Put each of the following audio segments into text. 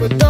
with the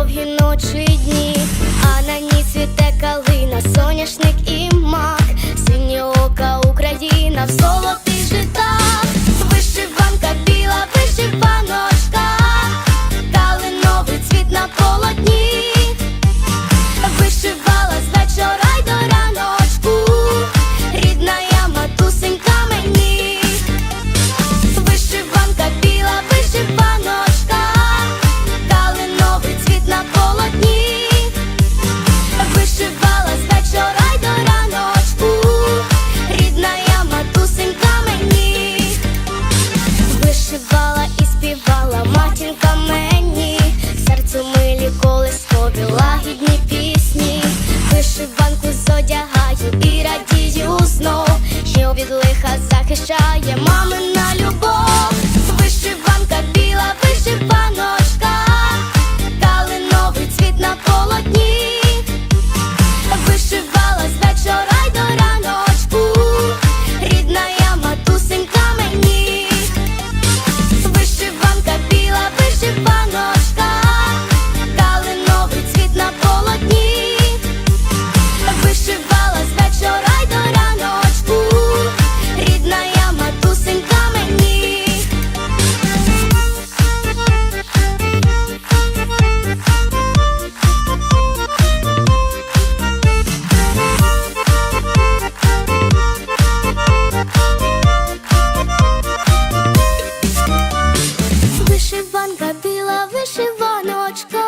вишиваночка,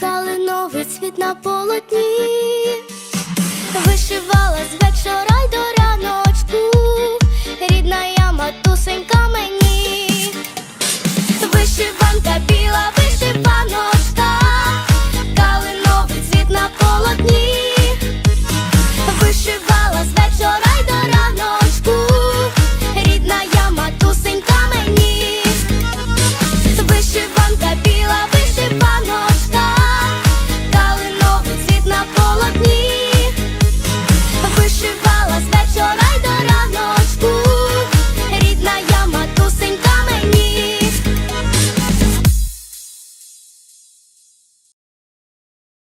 калиновий цвіт на полотні.